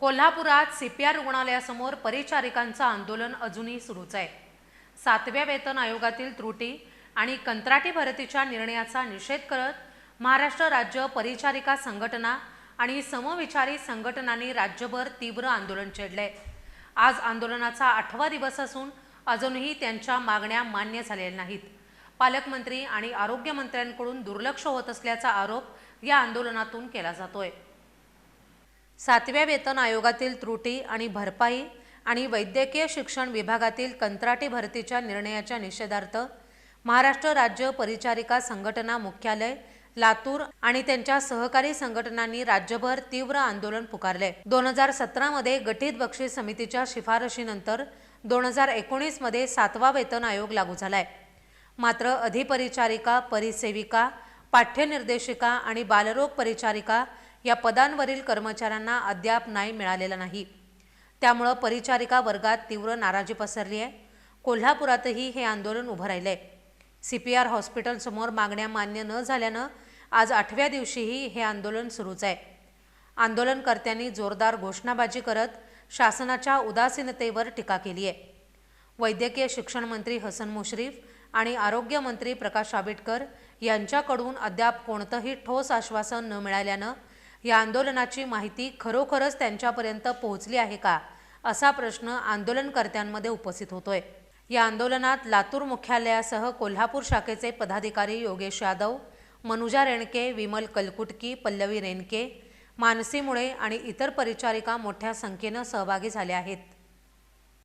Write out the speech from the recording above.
कोल्हापुरात सीपीआर रुग्णालयासमोर परिचारिकांचं आंदोलन अजूनही सुरूच आहे. सातव्या वेतन आयोगातील त्रुटी आणि कंत्राटी भरतीच्या निर्णयाचा निषेध करत महाराष्ट्र राज्य परिचारिका संघटना आणि समविचारी संघटनांनी राज्यभर तीव्र आंदोलन छेडले आज आंदोलनाचा आठवा दिवस असून अजूनही त्यांच्या मागण्या मान्य झालेल्या नाहीत. पालकमंत्री आणि आरोग्यमंत्र्यांकडून दुर्लक्ष होत असल्याचा आरोप या आंदोलनातून केला जातोय. सातव्या वेतन आयोगातील त्रुटी आणि भरपाई आणि वैद्यकीय शिक्षण विभागातील कंत्राटी भरतीच्या निर्णयाच्या निषेधार्थ महाराष्ट्र राज्य परिचारिका संघटना मुख्यालय लातूर आणि त्यांच्या सहकारी संघटनांनी राज्यभर तीव्र आंदोलन पुकारले. दोन हजार सतरामध्ये गठीत बक्षीस समितीच्या शिफारशीनंतर दोन हजार एकोणीसमध्ये सातवा वेतन आयोग लागू झालाय. मात्र अधिपरिचारिका परिसेविका पाठ्यनिर्देशिका आणि बालरोग परिचारिका या पदांवरील कर्मचाऱ्यांना अद्याप न्याय मिळालेला नाही. त्यामुळं परिचारिका वर्गात तीव्र नाराजी पसरली आहे. कोल्हापुरातही हे आंदोलन उभं राहिलंय. सी पी आर हॉस्पिटलसमोर मागण्या मान्य न झाल्यानं आज आठव्या दिवशीही हे आंदोलन सुरूच आहे. आंदोलनकर्त्यांनी जोरदार घोषणाबाजी करत शासनाच्या उदासीनतेवर टीका केली आहे. वैद्यकीय शिक्षण मंत्री हसन मुश्रीफ आणि आरोग्यमंत्री प्रकाश आंबेडकर यांच्याकडून अद्याप कोणतंही ठोस आश्वासन न मिळाल्यानं या आंदोलनाची माहिती खरोखरच त्यांच्यापर्यंत पोहोचली आहे का? असा प्रश्न आंदोलनकर्त्यांमध्ये उपस्थित होतोय. या आंदोलनात लातूर मुख्यालयासह कोल्हापूर शाखेचे पदाधिकारी योगेश यादव मनुजा रेणके विमल कलकुटकी पल्लवी रेणके मानसी मुळे आणि इतर परिचारिका मोठ्या संख्येनं सहभागी झाल्या आहेत.